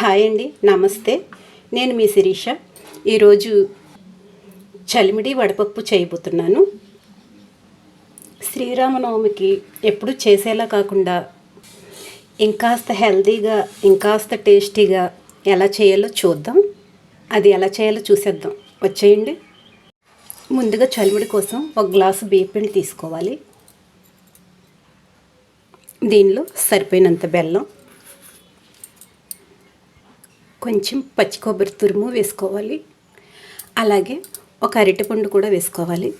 Hi అండి నమస్తే. నేను మీ శిరీష. ఈరోజు చలిమిడి వడపప్పు చేయబోతున్నాను. శ్రీరామనవమికి ఎప్పుడు చేసేలా కాకుండా ఇంకాస్త హెల్తీగా ఇంకాస్త టేస్టీగా ఎలా చేయాలో చూద్దాం. అది ఎలా చేయాలో చూసేద్దాం. వచ్చేయండి. ముందుగా చలిమిడి కోసం ఒక గ్లాసు బియ్యపిండి తీసుకోవాలి. దీనిలో సరిపోయినంత బెల్లం కొంచెం పచ్చి కొబ్బరి తురుము వేసుకోవాలి. అలాగే ఒక అరటిపండు కూడా వేసుకోవాలి.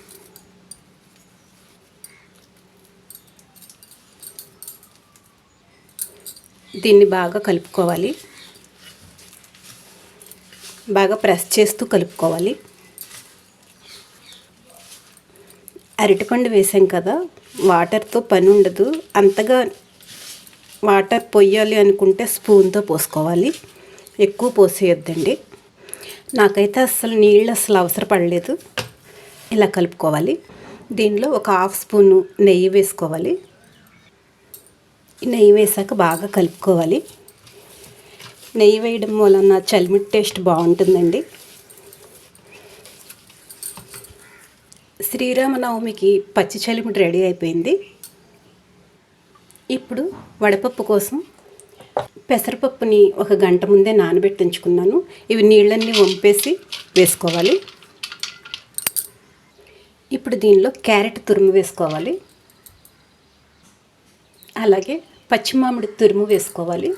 దీన్ని బాగా కలుపుకోవాలి. బాగా ప్రెస్ చేస్తూ కలుపుకోవాలి. అరటిపండు వేసాం కదా వాటర్తో పని ఉండదు. అంతగా వాటర్ పొయ్యాలి అనుకుంటే స్పూన్తో పోసుకోవాలి. ఎక్కువ పోసేయొద్దండి. నాకైతే అసలు నీళ్ళు అసలు అవసరపడలేదు ఇలా కలుపుకోవాలి. దీనిలో ఒక హాఫ్ స్పూను నెయ్యి వేసుకోవాలి. నెయ్యి వేసాక బాగా కలుపుకోవాలి. నెయ్యి వేయడం వలన చలిమిట్ టేస్ట్ బాగుంటుందండి. శ్రీరామనవమికి పచ్చి చలిమిటి రెడీ అయిపోయింది. ఇప్పుడు వడపప్పు కోసం పెసరపప్పుని ఒక గంట ముందే నానబెట్టి ఉంచుకున్నాను ఇవి నీళ్ళన్నీ వంపేసి వేసుకోవాలి. ఇప్పుడు దీనిలో క్యారెట్ తురుము వేసుకోవాలి. అలాగే పచ్చిమామిడి తురుము వేసుకోవాలి.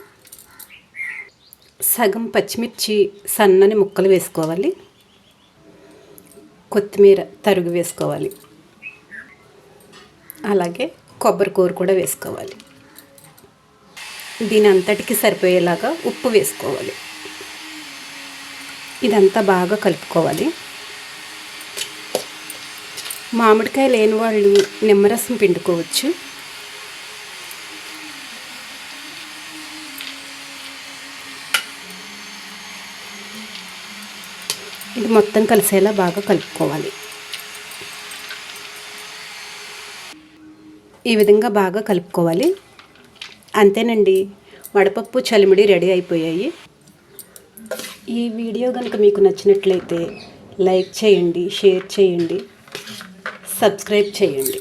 సగం పచ్చిమిర్చి సన్నని ముక్కలు వేసుకోవాలి. కొత్తిమీర తరుగు వేసుకోవాలి. అలాగే కొబ్బరి కూర కూడా వేసుకోవాలి. దీని అంతటికి సరిపోయేలాగా ఉప్పు వేసుకోవాలి. ఇదంతా బాగా కలుపుకోవాలి. మామిడికాయ లేని వాళ్ళు నిమ్మరసం పిండుకోవచ్చు. ఇది మొత్తం కలిసేలా బాగా కలుపుకోవాలి. ఈ విధంగా బాగా కలుపుకోవాలి. అంతేనండి. వడపప్పు చలిమిడి రెడీ అయిపోయాయి. ఈ వీడియో కనుక మీకు నచ్చినట్లయితే లైక్ చేయండి షేర్ చేయండి సబ్స్క్రైబ్ చేయండి.